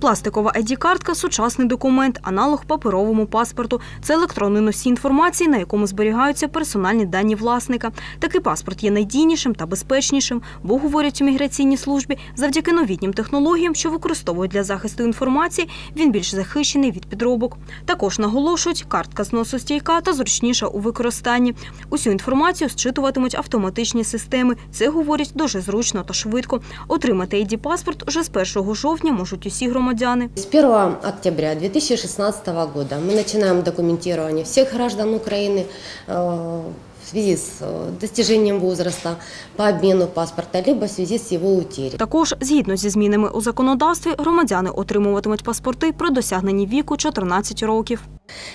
Пластикова ID-картка – сучасний документ, аналог паперовому паспорту. Це електронний носій інформації, на якому зберігаються персональні дані власника. Такий паспорт є найдійнішим та безпечнішим, бо, говорять у міграційній службі, завдяки новітнім технологіям, що використовують для захисту інформації, він більш захищений від підробок. Також наголошують, картка зносостійка та зручніша у використанні. Усю інформацію зчитуватимуть автоматичні системи. Це, говорять, дуже зручно та швидко. Отримати ID-паспорт вже з 1 жовтня можуть усі громадяни С 1 октября 2016 года мы начинаем документирование всех граждан Украины э, в связи с э, достижением возраста по обмену паспорта, либо в связи с его утерей. Також, згідно зі змінами у законодавстві, громадяни отримуватимуть паспорти при досягненні віку 14 років.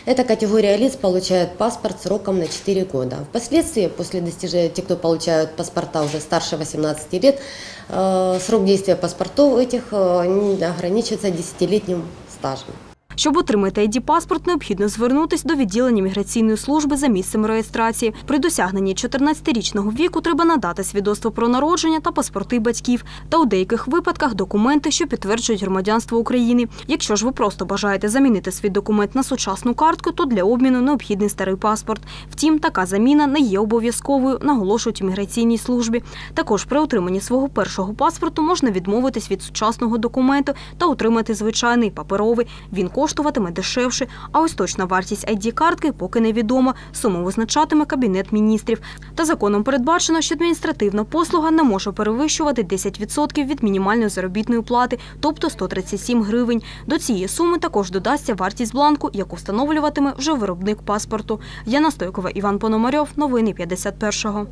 Эта категория лиц получает паспорт сроком на 4 года. Впоследствии, после достижения, те, кто получают паспорта уже старше 18 лет, э, срок действия паспортов этих э, не ограничивается 10-летним стажем. Щоб отримати ID-паспорт, необхідно звернутися до відділення міграційної служби за місцем реєстрації. При досягненні 14-річного віку треба надати свідоцтво про народження та паспорти батьків, та у деяких випадках документи, що підтверджують громадянство України. Якщо ж ви просто бажаєте замінити свій документ на сучасну картку, то для обміну необхідний старий паспорт. Втім, така заміна не є обов'язковою, наголошують у міграційній службі. Також при отриманні свого першого паспорту можна відмовитись від сучасного документу та отримати звичайний паперовий. Він коштуватиме дешевше. А ось точна вартість ID-картки поки невідома. Суму визначатиме кабінет міністрів. Та законом передбачено, що адміністративна послуга не може перевищувати 10% від мінімальної заробітної плати, тобто 137 гривень. До цієї суми також додасться вартість бланку, яку встановлюватиме вже виробник паспорту. Яна Стойкова, Іван Пономарьов. Новини 51-го.